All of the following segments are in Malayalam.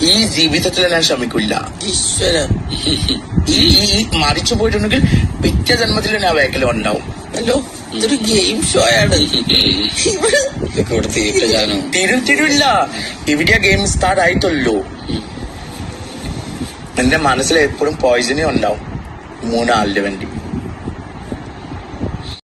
ഈ ജീവിതത്തിൽ ഞാൻ ശ്രമിക്കില്ല. ഈശ്വരൻ. ഈ ഈ- ഈ മരിച്ചു പോയിട്ടുണ്ടെങ്കിൽ പിറ്റേ ജന്മത്തിൽ ഞാൻ വേക്കലോ ഉണ്ടാവും ഹലോ ഇതൊരു ഗെയിം ഷോ ആണ്. തിരു തിരുല്ല ഇവിടെ ഗെയിം സ്റ്റാർട്ട് ആയിട്ടുള്ളൂ. എന്റെ മനസ്സിൽ എപ്പോഴും പോയിസണേ ഉണ്ടാവും. മൂന്നാളിന് വേണ്ടി.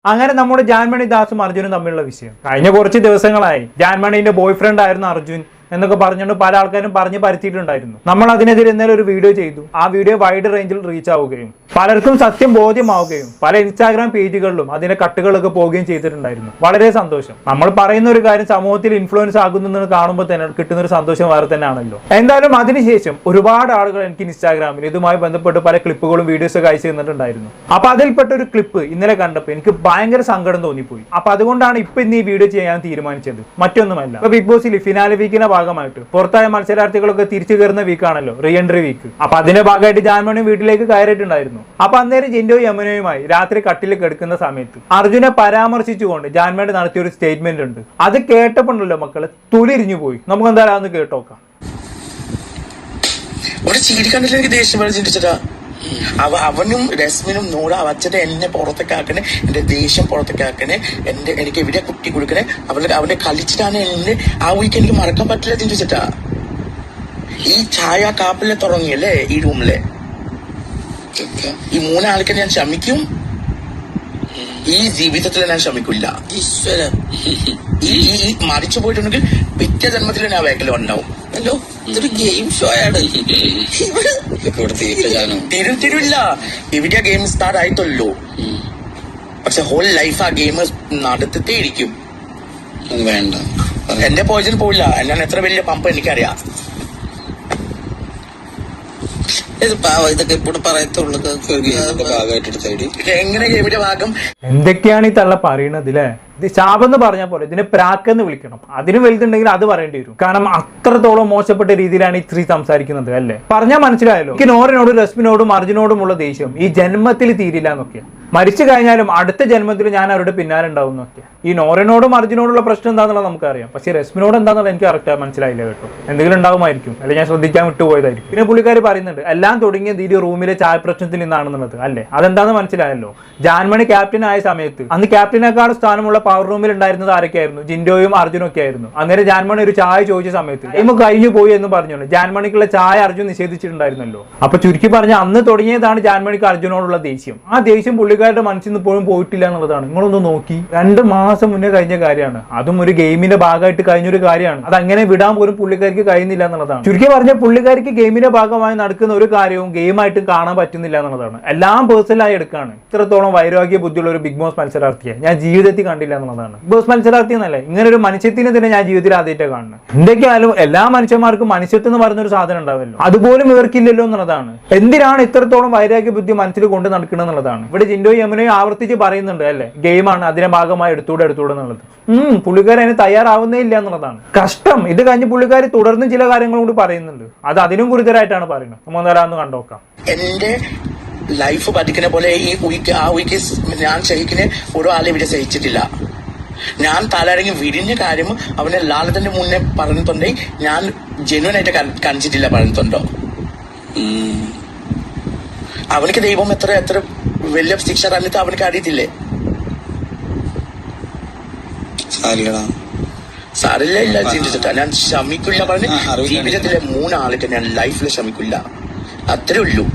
അങ്ങനെ നമ്മുടെ ജാൻമണി ദാസും അർജുനും തമ്മിലുള്ള വിഷയം. കഴിഞ്ഞ കുറച്ച് ദിവസങ്ങളായി. ജാൻമണിന്റെ ബോയ് ഫ്രണ്ട് ആയിരുന്നു അർജുൻ. എന്നൊക്കെ പറഞ്ഞുകൊണ്ട് പല ആൾക്കാരും പറഞ്ഞ് പരത്തിയിട്ടുണ്ടായിരുന്നു. നമ്മൾ അതിനെതിരെ എന്തെങ്കിലും ഒരു വീഡിയോ ചെയ്തു. ആ വീഡിയോ വൈഡ് റേഞ്ചിൽ റീച്ച് ആവുകയും പലർക്കും സത്യം ബോധ്യമാവുകയും പല ഇൻസ്റ്റാഗ്രാം പേജുകളിലും അതിന്റെ കട്ടുകളൊക്കെ പോവുകയും ചെയ്തിട്ടുണ്ടായിരുന്നു. വളരെ സന്തോഷം. നമ്മൾ പറയുന്ന ഒരു കാര്യം സമൂഹത്തിൽ ഇൻഫ്ലുവൻസ് ആകുന്നു കാണുമ്പോൾ തന്നെ കിട്ടുന്ന ഒരു സന്തോഷം വേറെ തന്നെയാണല്ലോ. എന്തായാലും അതിനുശേഷം ഒരുപാട് ആളുകൾ എനിക്ക് ഇൻസ്റ്റാഗ്രാമിൽ ഇതുമായി ബന്ധപ്പെട്ട് പല ക്ലിപ്പുകളും വീഡിയോസ് ഒക്കെ അയച്ചു തന്നിട്ടുണ്ടായിരുന്നു. അപ്പൊ അതിൽപ്പെട്ട ഒരു ക്ലിപ്പ് ഇന്നലെ കണ്ടപ്പോൾ എനിക്ക് ഭയങ്കര സങ്കടം തോന്നിപ്പോയി. അപ്പൊ അതുകൊണ്ടാണ് ഇപ്പൊ ഇന്ന് ഈ വീഡിയോ ചെയ്യാൻ തീരുമാനിച്ചത്. മറ്റൊന്നുമല്ല. ബിഗ് ബോസിൽ ഫിനാലെ ഭാഗമായിട്ട്. പുറത്തായ മത്സരാർത്ഥികളൊക്കെ തിരിച്ചു കയറുന്ന വീക്കാണല്ലോ റീ എൻട്രി വീക്ക് അപ്പൊ അതിന്റെ ഭാഗമായിട്ട് ജാൻമണി വീട്ടിലേക്ക് കയറിയിട്ടുണ്ടായിരുന്നു. അപ്പൊ അന്നേരം ജിൻഡോ യമുനയുമായി രാത്രി കട്ടിൽ കിടക്കുന്ന സമയത്ത് അർജുനെ പരാമർശിച്ചുകൊണ്ട് ജാൻമണി നടത്തിയ ഒരു സ്റ്റേറ്റ്മെന്റ് ഉണ്ട്. അത് കേട്ടപ്പോണ്ടല്ലോ മക്കൾ തുലിരിഞ്ഞു പോയി. നമുക്ക് എന്തായാലും കേട്ടോക്കാം. അവ അവനും രശ്മിനും നൂറ അച്ഛനെ എന്നെ പുറത്തേക്കാക്കണേ എന്റെ ദേഷ്യം പുറത്തേക്കാക്കണേ എന്റെ എനിക്ക് എവിടെ കുട്ടി കൊടുക്കണേ അവരുടെ അവന്റെ കളിച്ചിട്ടാണ് എന്നെ ആ വീക്ക് എനിക്ക് മറക്കാൻ പറ്റില്ല ചിന്തിച്ചിട്ടാ ഈ ചായ കാപ്പിലെ തുടങ്ങിയല്ലേ ഈ റൂമിലെ ഈ മൂന്നാൾക്ക് ഞാൻ ക്ഷമിക്കും? ഈ ജീവിതത്തിൽ ഞാൻ ക്ഷമിക്കില്ല. ഈശ്വരൻ. ഈ മറിച്ചു ഈ മരിച്ചു പോയിട്ടുണ്ടെങ്കിൽ പിറ്റേ ജന്മത്തിൽ ഞാൻ വേഗം ഉണ്ടാവും ഹലോ ഇതൊരു ഗെയിം ഷോ ആണ്. ഇതൊക്കെ ഇവിടെ ഗെയിം സ്റ്റാർട്ട് ആയിട്ടുള്ളൂ. പക്ഷെ ഹോൾ ലൈഫ് ആ ഗെയിം നടത്തിട്ടേ ഇരിക്കും വേണ്ട. എന്റെ പോയിസൺ പോയില്ല ഞാൻ എത്ര വലിയ പമ്പ് എനിക്കറിയാം. ഇത് പാവ ഇതൊക്കെ പറയത്തുള്ളൂ എങ്ങനെ ഗെയിമിന്റെ ഭാഗം? എന്തൊക്കെയാണ് ഈ തള്ള പറയണത് അല്ലേ ഇത് ശാപം എന്ന് പറഞ്ഞ പോലെ ഇതിനെ പ്രാക്കെന്ന് വിളിക്കണം. അതിന് വലുതുണ്ടെങ്കിൽ അത് പറയേണ്ടി വരും. കാരണം അത്രത്തോളം മോശപ്പെട്ട രീതിയിലാണ് ഈ സ്ത്രീ സംസാരിക്കുന്നത് അല്ലേ? പറഞ്ഞാൽ മനസ്സിലായല്ലോ. എനിക്ക് നോറിനോടും രശ്മിനോടും അർജുനോടുമുള്ള ദേഷ്യം ഈ ജന്മത്തിൽ തീരില്ല എന്നൊക്കെ മരിച്ചു കഴിഞ്ഞാലും അടുത്ത ജന്മത്തിൽ ഞാൻ അവരുടെ പിന്നാലെ ഉണ്ടാവും നോക്കിയാൽ ഈ നോറിനോടും അർജുനോടുള്ള പ്രശ്നം എന്താണെന്നുള്ളത് നമുക്കറിയാം. പക്ഷേ രശ്മിനോട് എന്താണെന്നുള്ളത് എനിക്ക് കറക്റ്റ് മനസ്സിലായില്ല കേട്ടോ. എന്തെങ്കിലും ഉണ്ടാവുമായിരിക്കും അല്ലെങ്കിൽ ഞാൻ ശ്രദ്ധിക്കാൻ വിട്ടുപോയതായിരിക്കും. പിന്നെ പുള്ളിക്കാർ പറയുന്നുണ്ട് എല്ലാം തുടങ്ങിയ ഈ റൂമിലെ ചായ പ്രശ്നത്തിൽ നിന്നാണെന്നുള്ളത്. അല്ലേ? അതെന്താണെന്ന് മനസ്സിലായല്ലോ. ജാൻമണി ക്യാപ്റ്റൻ ആയ സമയത്ത് അന്ന് ക്യാപ്റ്റനേക്കാൾ സ്ഥാനമുള്ള പവർ റൂമിൽ ഉണ്ടായിരുന്നത് ആരൊക്കെയായിരുന്നു? ജിൻഡോയും അർജുനും ഒക്കെ ആയിരുന്നു. അന്നേരം ജാൻമണി ഒരു ചായ ചോദിച്ച സമയത്ത് ടൈം കഴിഞ്ഞു പോയി എന്ന് പറഞ്ഞോളൂ ജാൻമണിക്കുള്ള ചായ അർജുൻ നിഷേധിച്ചിട്ടുണ്ടായിരുന്നല്ലോ. അപ്പൊ ചുരുക്കി പറഞ്ഞ അന്ന് തുടങ്ങിയതാണ് ജാൻമണിക്ക് അർജുനോടുള്ള ദേഷ്യം. ആ ദേഷ്യം പുള്ളിക്കാരുടെ മനസ്സിൽ നിന്ന് ഇപ്പോഴും പോയിട്ടില്ല എന്നുള്ളതാണ്. നിങ്ങളൊന്ന് നോക്കി. രണ്ട് മാസം മുന്നേ കഴിഞ്ഞ കാര്യമാണ്. അതും ഒരു ഗെയിമിന്റെ ഭാഗമായിട്ട് കഴിഞ്ഞൊരു കാര്യമാണ്. അത് അങ്ങനെ വിടാൻ പോലും പുള്ളിക്കാർക്ക് കഴിയുന്നില്ല എന്നുള്ളതാണ്. ചുരുക്കി പറഞ്ഞ പുള്ളിക്കാർക്ക് ഗെയിമിന്റെ ഭാഗമായി നടക്കുന്ന ഒരു കാര്യവും ഗെയിമായിട്ട് കാണാൻ പറ്റുന്നില്ല എന്നുള്ളതാണ്. എല്ലാം പേഴ്സണലായി എടുക്കാണ് ഇത്രത്തോളം വൈരാഗ്യ ബുദ്ധിയുള്ള ഒരു ബിഗ് ബോസ് മത്സരാർത്ഥിയെ ഞാൻ ജീവിതത്തിൽ കണ്ടില്ല എന്നുള്ളതാണ്. ബിഗ് ബോസ് മത്സരാർത്ഥി എന്നല്ല ഇങ്ങനെ ഒരു മനുഷ്യത്തിനെ തന്നെ ഞാൻ ജീവിതത്തിൽ ആദ്യമായിട്ട് കാണുന്നത്. എന്തൊക്കെയായാലും എല്ലാ മനുഷ്യന്മാർക്കും മനുഷ്യത്വം എന്ന് പറയുന്ന ഒരു സാധനം ഉണ്ടാവല്ലോ. അതുപോലും ഇവർക്കില്ലല്ലോ എന്നുള്ളതാണ്. എന്തിനാണ് ഇത്രത്തോളം വൈരാഗ്യ ബുദ്ധി മനസ്സിൽ കൊണ്ട് നടക്കുന്നത് എന്നുള്ളതാണ്. ഇവിടെ ജിൻഡോ യമുനയും ആവർത്തിച്ച് പറയുന്നുണ്ട് അല്ലേ? ഗെയിമാണ് അതിന്റെ ഭാഗമായി എടുത്തൂടെ എടുത്തൂടെ എന്നുള്ളത്. ഉം പുള്ളിക്കാരൻ അതിന് തയ്യാറാവുന്നേ ഇല്ല എന്നുള്ളതാണ്. കഷ്ടം. ഇത് കഴിഞ്ഞ് പുള്ളിക്കാർ തുടർന്ന് ചില കാര്യങ്ങൾ കൂടി പറയുന്നുണ്ട്. അത് അതിനും ഗുരുതരായിട്ടാണ് പറയുന്നത്. ഒന്ന് കണ്ടോക്കാം എന്റെ ലൈഫ് പഠിക്കുന്ന പോലെ ഈ ഉയിക്ക് ആ ഉയിക്ക് ഞാൻ സഹിക്കുന്ന ഓരോ ആളെ ഇവിടെ സഹിച്ചിട്ടില്ല. ഞാൻ തലയിറങ്ങി വിരിഞ്ഞ കാര്യം അവനെ ലാലത്തിന്റെ മുന്നേ പറഞ്ഞിട്ടുണ്ടെങ്കിൽ ഞാൻ ജെന്വൻ ആയിട്ട് കാണിച്ചിട്ടില്ല പറഞ്ഞിട്ടുണ്ടോ. അവനിക്ക് ദൈവം എത്ര എത്ര വലിയ ശിക്ഷ തന്നിട്ട് അവനക്ക് അറിയത്തില്ലേ? സാറില്ല ഇല്ല ചിന്തിച്ചിട്ടാ. ഞാൻ ശമിക്കില്ല പറഞ്ഞ്. ജീവിതത്തിലെ മൂന്നാളിട്ട് ഞാൻ ലൈഫിൽ ശമിക്കില്ല അത്രേ ഉള്ളൂ.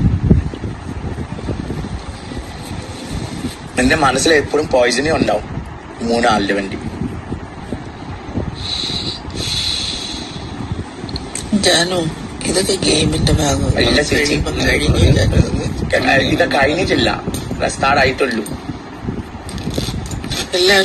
എന്റെ മനസ്സിൽ എപ്പോഴും പോയിസണേ ഉണ്ടാവും. മൂന്നാളിന് വേണ്ടി. ജാനു ഇതൊക്കെ ഗെയിമിന്റെ ഭാഗം ഇതൊക്കെ കഴിഞ്ഞിട്ടില്ല.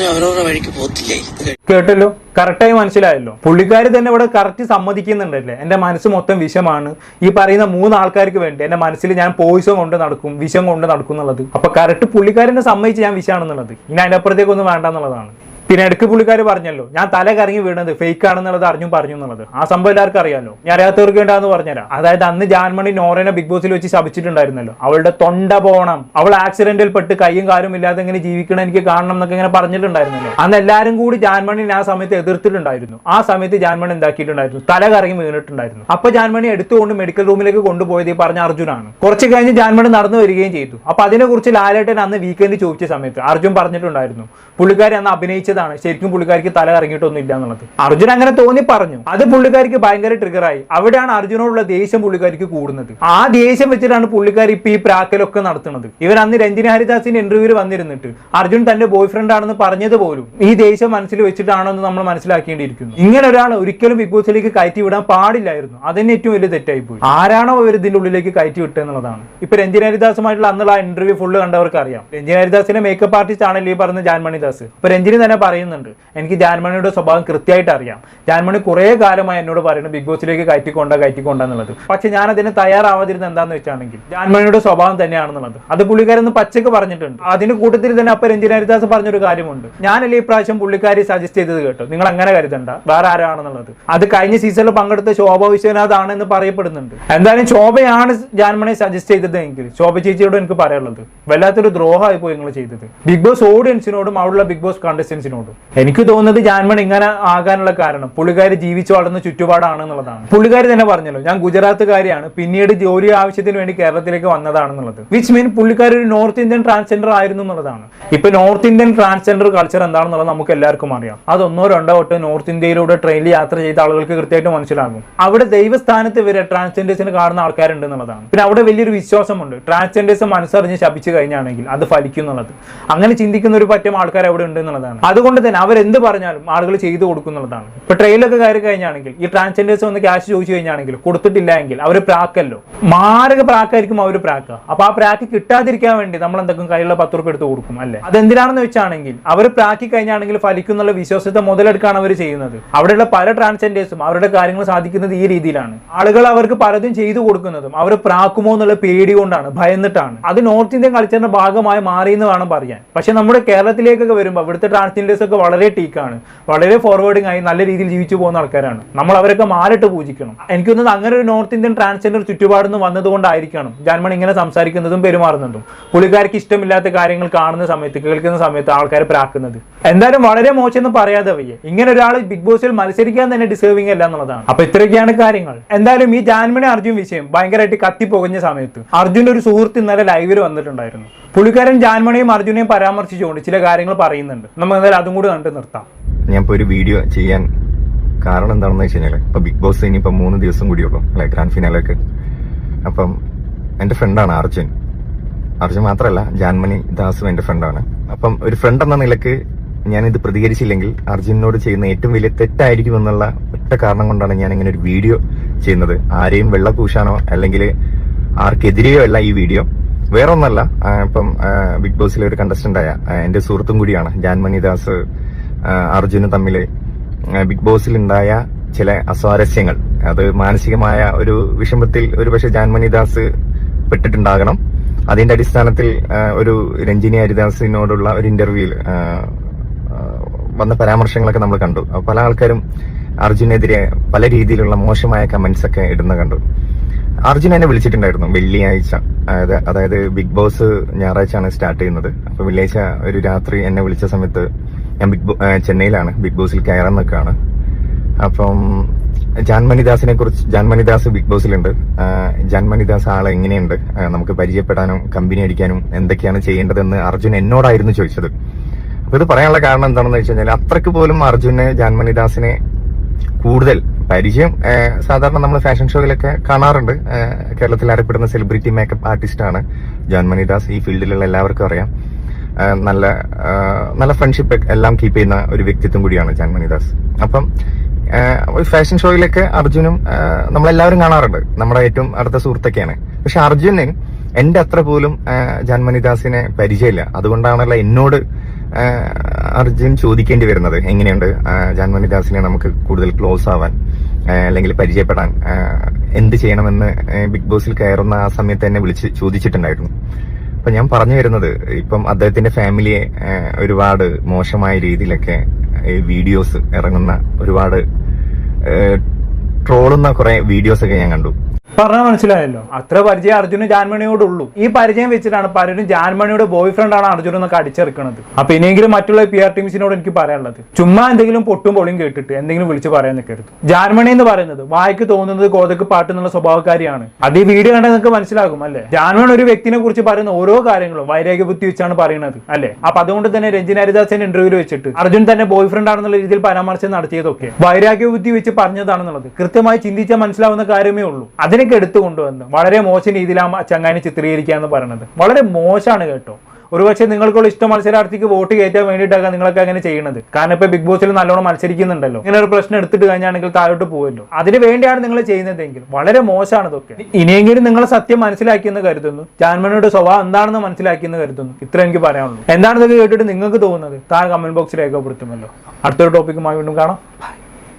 അവരവരുടെ വഴിക്ക് പോത്തില്ലേ ഇത് കഴി- കേട്ടല്ലോ? കറക്റ്റായി മനസ്സിലായല്ലോ. പുള്ളിക്കാർ തന്നെ ഇവിടെ കറക്റ്റ് സമ്മതിക്കുന്നുണ്ടല്ലേ? എന്റെ മനസ്സ് മൊത്തം വിഷമാണ്. ഈ പറയുന്ന മൂന്ന് ആൾക്കാർക്ക് വേണ്ടി എന്റെ മനസ്സിൽ ഞാൻ പോയിസം കൊണ്ട് നടക്കും വിഷം കൊണ്ട് നടക്കും എന്നുള്ളത്. അപ്പൊ കറക്റ്റ് പുള്ളിക്കാരനെ സമ്മതിച്ച് ഞാൻ വിഷമാണെന്നുള്ളത്. ഇനി അതിന്റെ അപ്പുറത്തേക്കൊന്നും വേണ്ട എന്നുള്ളതാണ്. പിന്നെ ഇടയ്ക്ക് പുള്ളിക്കാർ പറഞ്ഞല്ലോ ഞാൻ തല കറങ്ങി വീണത് ഫേക്ക് ആണെന്നുള്ളത് അറിഞ്ഞു പറഞ്ഞു എന്നുള്ളത്. ആ സംഭവം എല്ലാവർക്കും അറിയാമല്ലോ ഞാൻ അറിയാത്തവർക്ക് വേണ്ടാന്ന് പറഞ്ഞുതരാം. അതായത് അന്ന് ജാൻമണി നോറേനെ ബിഗ് ബോസിൽ വെച്ച് ശപിച്ചിട്ടുണ്ടായിരുന്നല്ലോ. അവളുടെ തൊണ്ട പോണം. അവൾ ആക്സിഡന്റിൽ പെട്ട് കൈയും കാലും ഇല്ലാതെ ഇങ്ങനെ ജീവിക്കണം എനിക്ക് കാണണം എന്നൊക്കെ ഇങ്ങനെ പറഞ്ഞിട്ടുണ്ടായിരുന്നല്ലോ. അന്ന് എല്ലാവരും കൂടി ജാൻമണിനെ ആ സമയത്ത് എതിർത്തിട്ടുണ്ടായിരുന്നു. ആ സമയത്ത് ജാൻമണി എന്താക്കിയിട്ടുണ്ടായിരുന്നു തല കറങ്ങി വീണിട്ടുണ്ടായിരുന്നു. അപ്പൊ ജാൻമണി എടുത്തുകൊണ്ട് മെഡിക്കൽ റൂമിലേക്ക് കൊണ്ടുപോയത് ഈ പറഞ്ഞ അർജുനാണ്. കുറച്ച് കഴിഞ്ഞ് ജാൻമണി നടന്നു വരികയും ചെയ്തു. അപ്പൊ അതിനെക്കുറിച്ച് ലാലേട്ടൻ അന്ന് വീക്കെൻഡ് ചോദിച്ച സമയത്ത് അർജുൻ പറഞ്ഞിട്ടുണ്ടായിരുന്നു പുള്ളിക്കാരി അന്ന് അഭിനയിച്ചതാണ്. ശരിക്കും പുള്ളിക്കാരിക്ക് തല കറങ്ങിയിട്ടൊന്നും ഇല്ല എന്നുള്ളത്. അർജുൻ അങ്ങനെ തോന്നി പറഞ്ഞു. അത് പുള്ളിക്കാരിക്ക് ഭയങ്കര ട്രിഗറായി അവിടെയാണ് അർജുനോടുള്ള ദേഷ്യം പുള്ളിക്കാരിക്ക് കൂടുന്നത്. ആ ദേഷ്യം വെച്ചിട്ടാണ് പുള്ളിക്കാരി ഇപ്പൊ ഈ പ്രാക്കലൊക്കെ നടത്തുന്നത്. ഇവർ അന്ന് രഞ്ജിനി ഹരിദാസിന്റെ ഇന്റർവ്യൂവിൽ വന്നിരുന്നിട്ട് അർജുൻ തന്റെ ബോയ് ഫ്രണ്ട് ആണെന്ന് പറഞ്ഞത് പോലും ഈ ദേഷ്യം മനസ്സിൽ വെച്ചിട്ടാണോ എന്ന് നമ്മൾ മനസ്സിലാക്കേണ്ടിയിരിക്കുന്നു. ഇങ്ങനെ ഒരാൾ ഒരിക്കലും ബിഗ് ബോസിലേക്ക് കയറ്റി വിടാൻ പാടില്ലായിരുന്നു. അതന്നെ ഏറ്റവും വലിയ തെറ്റായി പോയി. ആരാണോ ഇവർ ഇതിന്റെ ഉള്ളിലേക്ക് കയറ്റി വിട്ടത് എന്നുള്ളതാണ്. ഇപ്പൊ രഞ്ജിനി ഹരിദാസുമായിട്ടുള്ള അന്നുള്ള ഇന്റർവ്യൂ ഫുള്ള് കണ്ടവർക്ക് അറിയാം രഞ്ജിനി ഹരിദാസിന്റെ മേക്കപ്പ് ആർട്ടിസ്റ്റ് ആണല്ലോ ഈ പറഞ്ഞ ജാൻമണി ദാസ്. അപ്പൊ രഞ്ജിനി തന്നെ പറയുന്നുണ്ട് എനിക്ക് ജാൻമണിയുടെ സ്വഭാവം കൃത്യമായിട്ട് അറിയാം. ജാൻമണി കുറെ കാലമായി എന്നോട് പറയുന്നത് ബിഗ് ബോസിലേക്ക് കയറ്റിക്കൊണ്ട കയറ്റിക്കൊണ്ട എന്നുള്ളത്. പക്ഷെ ഞാൻ അതിന് തയ്യാറാവാതിരുന്ന എന്താണെന്ന് വെച്ചാണെങ്കിൽ ജാൻമണിയുടെ സ്വഭാവം തന്നെയാണെന്നുള്ളത്. അത് പുള്ളിക്കാരെന്ന് പച്ചക്ക് പറഞ്ഞിട്ടുണ്ട്. അതിന് കൂട്ടത്തിൽ തന്നെ അപ്പൊ രഞ്ജിനി ഹരിദാസ് പറഞ്ഞൊരു കാര്യമുണ്ട്. ഞാനല്ലേ ഈ പ്രാവശ്യം പുള്ളിക്കാരി സജസ്റ്റ് ചെയ്തത് കേട്ടോ? നിങ്ങൾ അങ്ങനെ കരുതണ്ട. വേറെ ആരാണെന്നുള്ളത്. അത് കഴിഞ്ഞ സീസണിൽ പങ്കെടുത്ത ശോഭ വിശ്വനാഥ് ആണെന്ന് പറയപ്പെടുന്നുണ്ട്. എന്തായാലും ശോഭയാണ് ജാൻമണി സജസ്റ്റ് ചെയ്തത് എങ്കിൽ ശോഭ ചേച്ചിയോട് എനിക്ക് പറയാനുള്ളത് വല്ലാത്തൊരു ദ്രോഹമായി പോയി നിങ്ങൾ ചെയ്തത്. ബിഗ് ബോസ് ഓഡിയൻസിനോടും അവിടെയുള്ള ബിഗ് ബോസ് കണ്ടസ്റ്റൻസിനോടും എനിക്ക് തോന്നുന്നത് ജാൻമൺ ഇങ്ങനെ ആകാനുള്ള കാരണം പുള്ളിക്കാരി ജീവിച്ചു വളർന്ന ചുറ്റുപാടാണ് എന്നുള്ളതാണ്. പുള്ളിക്കാരി തന്നെ പറഞ്ഞല്ലോ ഞാൻ ഗുജറാത്തുകാരിയാണ് പിന്നീട് ജോലി ആവശ്യത്തിന് വേണ്ടി കേരളത്തിലേക്ക് വന്നതാണെന്നുള്ളത്. വിച്ച് മീൻ പുള്ളിക്കാരി ഒരു നോർത്ത് ഇന്ത്യൻ ട്രാൻസ്ജെൻഡർ ആയിരുന്നു എന്നുള്ളതാണ്. ഇപ്പൊ നോർത്ത് ഇന്ത്യൻ ട്രാൻസ്ജെൻഡർ കൾച്ചർ എന്താണെന്നുള്ളത് നമുക്ക് എല്ലാവർക്കും അറിയാം. അതൊന്നോ രണ്ടോ ഒട്ട് നോർത്ത് ഇന്ത്യയിലൂടെ ട്രെയിനിൽ യാത്ര ചെയ്ത ആളുകൾക്ക് കൃത്യമായിട്ട് മനസ്സിലാകും. അവിടെ ദൈവസ്ഥാനത്ത് വരെ ട്രാൻസ്ജെൻഡേഴ്സിന് കാണുന്ന ആൾക്കാരുണ്ട് എന്നുള്ളതാണ്. പിന്നെ അവിടെ വലിയൊരു വിശ്വാസമുണ്ട്. ട്രാൻസ്ജെൻഡേഴ്സ് മനസ്സറിഞ്ഞ് ശപിച്ചു കഴിഞ്ഞാണെങ്കിൽ അത് ഫലിക്കും എന്നുള്ളത്. അങ്ങനെ ചിന്തിക്കുന്ന ഒരു പറ്റം ആൾക്കാർ അവിടെ ഉണ്ട് എന്നുള്ളതാണ്. അതുകൊണ്ട് തന്നെ അവരെന്ത് പറഞ്ഞാലും ആളുകൾ ചെയ്തു കൊടുക്കുന്നുള്ളതാണ് ഇപ്പൊ ട്രെയിലൊക്കെ കയറി കഴിഞ്ഞാണെങ്കിൽ ഈ ട്രാൻസ്ജെൻഡേഴ്സ് വന്ന് ക്യാഷ് ചോദിച്ചു കഴിഞ്ഞാണെങ്കിൽ കൊടുത്തിട്ടില്ല എങ്കിൽ അവർ പ്രാക്കല്ലോ. മാരക പ്രാക്കായിരിക്കും അവർ പ്രാക്ക. അപ്പൊ ആ പ്രാക്ക് കിട്ടാതിരിക്കാൻ വേണ്ടി നമ്മൾ എന്തൊക്കെ കയ്യിലുള്ള പത്ത് റുപ്യ എടുത്ത് കൊടുക്കും അല്ലെ? അതെന്തിനാണെന്ന് വെച്ചാണെങ്കിൽ അവർ പ്രാക്കി കഴിഞ്ഞാണെങ്കിൽ ഫലിക്കുന്നുള്ള വിശ്വാസത്തെ മുതലെടുക്കാണ് അവർ ചെയ്യുന്നത്. അവിടെയുള്ള പല ട്രാൻസ്ജെൻഡേഴ്സും അവരുടെ കാര്യങ്ങൾ സാധിക്കുന്നത് ഈ രീതിയിലാണ്. ആളുകൾ അവർക്ക് പലതും ചെയ്തു കൊടുക്കുന്നതും അവർ പ്രാക്കുമോ എന്നുള്ള പേടി കൊണ്ടാണ് ഭയന്നിട്ടാണ്. അത് നോർത്ത് ഇന്ത്യൻ കൾച്ചറിന്റെ ഭാഗമായി മാറി എന്ന് വേണം പറയാൻ. പക്ഷെ നമ്മുടെ കേരളത്തിലേക്കൊക്കെ വരുമ്പോൾ അവിടുത്തെ ട്രാൻസ്ജെൻഡേഴ്സ് ഒക്കെ വളരെ ടീക്കാണ് വളരെ ഫോർവേഡിംഗ് ആയി നല്ല രീതിയിൽ ജീവിച്ചു പോകുന്ന ആൾക്കാരാണ്. നമ്മൾ അവരൊക്കെ മാലിട്ട് പൂജിക്കണം. എനിക്ക് തോന്നുന്നത് അങ്ങനെ ഒരു നോർത്ത് ഇന്ത്യൻ ട്രാൻസ്ജെൻഡർ ചുറ്റുപാടുന്ന് വന്നതുകൊണ്ടായിരിക്കണം ജാൻമൺ ഇങ്ങനെ സംസാരിക്കുന്നതും പെരുമാറുന്നതും. പുള്ളിക്കാർക്ക് ഇഷ്ടമില്ലാത്ത കാര്യങ്ങൾ കാണുന്ന സമയത്ത് കേൾക്കുന്ന സമയത്ത് ആൾക്കാർ പ്രാക്കുന്നത്. എന്തായാലും വളരെ മോശം എന്ന് പറയാതെ വയ്യ. ഇങ്ങനെ ഒരാൾ ബിഗ് ബോസിൽ മത്സരിക്കാൻ തന്നെ ഡിസേർവിംഗ് അല്ല എന്നുള്ളതാണ്. അപ്പൊ ഇത്രയൊക്കെയാണ് കാര്യങ്ങൾ. എന്തായാലും ഈ ജാൻമണി അർജുൻ വിഷയം ഭയങ്കരമായിട്ട് കത്തിപ്പോകുന്ന സമയത്ത് അർജുന്റെ ഒരു സുഹൃത്ത് ഇന്നലെ ലൈവിൽ വന്നിട്ടുണ്ടായിരുന്നു. പുള്ളിക്കാരൻ ജാൻമണിയും അർജുനെയും പരാമർശിച്ചുകൊണ്ട് ചില കാര്യങ്ങൾ പറയുന്നുണ്ട്. നമ്മൾ എന്തായാലും അതും കൂടി കണ്ടു നിർത്താം. ഞാൻ ഇപ്പോൾ ഒരു വീഡിയോ ചെയ്യാൻ കാരണം എന്താണെന്ന് വെച്ച് കഴിഞ്ഞാൽ ഇപ്പൊ ബിഗ് ബോസ് ഇനി ഇപ്പൊ മൂന്ന് ദിവസം കൂടിയുള്ളൂ അല്ലെ? ഗ്രാൻഡ് ഫിനാലേക്ക് അപ്പം എന്റെ ഫ്രണ്ടാണ് അർജുൻ. അർജുൻ മാത്രമല്ല ജാൻമണി ദാസും എന്റെ ഫ്രണ്ടാണ് അപ്പം ഒരു ഫ്രണ്ട് എന്ന നിലയ്ക്ക് ഞാൻ ഇത് പ്രതികരിച്ചില്ലെങ്കിൽ അർജുനോട് ചെയ്യുന്ന ഏറ്റവും വലിയ തെറ്റായിരിക്കും എന്നുള്ള ഒറ്റ കാരണം കൊണ്ടാണ് ഞാൻ ഇങ്ങനെ ഒരു വീഡിയോ ചെയ്യുന്നത്. ആരെയും വെള്ളപൂശാനോ അല്ലെങ്കിൽ ആർക്കെതിരെയോ അല്ല ഈ വീഡിയോ വേറെ ഒന്നല്ല ഇപ്പം ബിഗ് ബോസിലെ ഒരു കണ്ടസ്റ്റന്റ് ആയ എന്റെ സുഹൃത്തും കൂടിയാണ് ജാൻമണി ദാസ് അർജുന് തമ്മിൽ ബിഗ് ബോസിൽ ഉണ്ടായ ചില അസ്വാരസ്യങ്ങൾ. അത് മാനസികമായ ഒരു വിഷമത്തിൽ ഒരുപക്ഷെ ജാൻമണി ദാസ് പെട്ടിട്ടുണ്ടാകണം. അതിന്റെ അടിസ്ഥാനത്തിൽ ഒരു രഞ്ജിനി ഹരിദാസിനോടുള്ള ഒരു ഇന്റർവ്യൂവിൽ വന്ന പരാമർശങ്ങളൊക്കെ നമ്മൾ കണ്ടു. പല ആൾക്കാരും അർജുനെതിരെ പല രീതിയിലുള്ള മോശമായ കമന്റ്സ് ഒക്കെ ഇടുന്ന കണ്ടു. അർജുൻ എന്നെ വിളിച്ചിട്ടുണ്ടായിരുന്നു വെള്ളിയാഴ്ച. അതായത് അതായത് ബിഗ് ബോസ് ഞായറാഴ്ചയാണ് സ്റ്റാർട്ട് ചെയ്യുന്നത്. അപ്പൊ വെള്ളിയാഴ്ച ഒരു രാത്രി എന്നെ വിളിച്ച സമയത്ത് ഞാൻ ബിഗ് ചെന്നൈയിലാണ്. ബിഗ് ബോസിൽ കയറാൻ നിൽക്കുകയാണ് അപ്പം ജാൻമണിദാസിനെ കുറിച്ച് ജാൻമണിദാസ് ബിഗ് ബോസിലുണ്ട് ജാൻമണിദാസ് ആൾ എങ്ങനെയുണ്ട്? നമുക്ക് പരിചയപ്പെടാനും കമ്പനി അടിക്കാനും എന്തൊക്കെയാണ് ചെയ്യേണ്ടതെന്ന് അർജുൻ എന്നോടായിരുന്നു ചോദിച്ചത്. അപ്പൊ ഇത് പറയാനുള്ള കാരണം എന്താണെന്ന് വെച്ച് കഴിഞ്ഞാൽ അത്രയ്ക്ക് പോലും അർജുനെ ജാൻമണിദാസിനെ കൂടുതൽ പരിചയം സാധാരണ നമ്മൾ ഫാഷൻ ഷോയിലൊക്കെ കാണാറുണ്ട്. കേരളത്തിൽ അറിയപ്പെടുന്ന സെലിബ്രിറ്റി മേക്കപ്പ് ആർട്ടിസ്റ്റ് ആണ്. ജാൻമണി ദാസ് ഈ ഫീൽഡിലുള്ള എല്ലാവർക്കും അറിയാം. നല്ല നല്ല ഫ്രണ്ട്ഷിപ്പ് എല്ലാം കീപ്പ് ചെയ്യുന്ന ഒരു വ്യക്തിത്വം കൂടിയാണ് ജാൻമണി ദാസ് അപ്പം ഒരു ഫാഷൻ ഷോയിലൊക്കെ അർജുനും നമ്മളെല്ലാവരും കാണാറുണ്ട്. നമ്മുടെ ഏറ്റവും അടുത്ത സുഹൃത്തൊക്കെയാണ്. പക്ഷെ അർജുനൻ എന്റെ അത്ര പോലും ജാൻമണി ദാസിനെ പരിചയമില്ല. അതുകൊണ്ടാണല്ലോ എന്നോട് അർജുൻ ചോദിക്കേണ്ടി വരുന്നത്. എങ്ങനെയുണ്ട് ജാൻമണി ദാസിനെ നമുക്ക് കൂടുതൽ ക്ലോസ് ആവാൻ? അല്ലെങ്കിൽ പരിചയപ്പെടാൻ എന്ത് ചെയ്യണമെന്ന് ബിഗ് ബോസിൽ കയറുന്ന ആ സമയത്ത് എന്നെ വിളിച്ച് ചോദിച്ചിട്ടുണ്ടായിരുന്നു. അപ്പൊ ഞാൻ പറഞ്ഞു വരുന്നത് ഇപ്പം അദ്ദേഹത്തിന്റെ ഫാമിലിയെ ഒരുപാട് മോശമായ രീതിയിലൊക്കെ വീഡിയോസ് ഇറങ്ങുന്ന ഒരുപാട് ട്രോളുന്ന കുറെ വീഡിയോസ് ഒക്കെ ഞാൻ കണ്ടു. പറഞ്ഞാൽ മനസ്സിലായല്ലോ. അത്ര പരിചയം അർജുന് ജാൻമണിയോടുള്ളൂ. ഈ പരിചയം വെച്ചിട്ടാണ് പലരും ജാൻമണിയുടെ ബോയ് ഫ്രണ്ട് ആണ് അർജുൻ എന്നൊക്കെ അടിച്ചെറുക്കണത്. അപ്പൊ ഇനിയെങ്കിലും മറ്റുള്ള പി ആർ ടീംസിനോട് എനിക്ക് പറയാനുള്ളത്. ചുമ്മാ എന്തെങ്കിലും പൊട്ടും പൊളിയും കേട്ടിട്ട് എന്തെങ്കിലും വിളിച്ച് പറയാൻ നിൽക്കരുത്. ജാൻമണി എന്ന് പറയുന്നത് വായിക്ക് തോന്നുന്നത് ഗോതക്ക് പാട്ട് എന്നുള്ള സ്വഭാവക്കാരിയാണ്. അത് ഈ വീഡിയോ കണ്ടാൽ നിങ്ങൾക്ക് മനസ്സിലാകും അല്ലേ? ജാൻമണി ഒരു വ്യക്തിനെ കുറിച്ച് പറയുന്ന ഓരോ കാര്യങ്ങളും വൈരാഗ്യ ബുദ്ധി വെച്ചാണ് പറയുന്നത് അല്ലേ? അപ്പൊ അതുകൊണ്ട് തന്നെ രഞ്ജിന ഹരിദാസിന്റെ ഇന്റർവ്യൂവിൽ വെച്ചിട്ട് അർജുൻ തന്നെ ബോയ് ഫ്രണ്ട് ആണെന്നുള്ള രീതിയിൽ പരാമർശം നടത്തിയതൊക്കെ വൈരാഗ്യ ബുദ്ധി വെച്ച് പറഞ്ഞതാണെന്നുള്ളത് കൃത്യമായി ചിന്തിച്ചാൽ മനസ്സിലാവുന്ന കാര്യമേ ഉള്ളൂ. അതിനൊക്കെ എടുത്തു കൊണ്ടുവന്ന്. വളരെ മോശം രീതിയിൽ ആ ചങ്ങാനെ ചിത്രീകരിക്കുക എന്ന് പറയുന്നത്. വളരെ മോശമാണ് കേട്ടോ. ഒരുപക്ഷെ നിങ്ങൾക്കുള്ള ഇഷ്ട മത്സരാർത്ഥിക്ക് വോട്ട് കയറ്റാൻ വേണ്ടിയിട്ടാണ് നിങ്ങളൊക്കെ അങ്ങനെ ചെയ്യുന്നത്. കാരണം ഇപ്പൊ ബിഗ് ബോസിൽ നല്ലോണം മത്സരിക്കുന്നുണ്ടല്ലോ. ഇങ്ങനെ ഒരു പ്രശ്നം എടുത്തിട്ട് കഴിഞ്ഞാണെങ്കിൽ താഴോട്ട് പോകുമല്ലോ അതിന് വേണ്ടിയാണ് നിങ്ങൾ ചെയ്യുന്നതെങ്കിൽ. വളരെ മോശമാണ് ഇതൊക്കെ. ഇനിയെങ്കിലും നിങ്ങൾ സത്യം മനസ്സിലാക്കിയെന്ന് കരുതുന്നു. ജാൻമണിയുടെ സ്വഭാവം എന്താണെന്ന് മനസ്സിലാക്കിയെന്ന് കരുതുന്നു. ഇത്ര എനിക്ക് പറയാനുള്ളൂ. എന്താണെന്നൊക്കെ കേട്ടിട്ട് നിങ്ങൾക്ക് തോന്നുന്നത്? താഴെ കമന്റ് ബോക്സിൽ രേഖപ്പെടുത്തുമല്ലോ അടുത്തൊരു ടോപ്പിക്കുമായി വീണ്ടും കാണാം.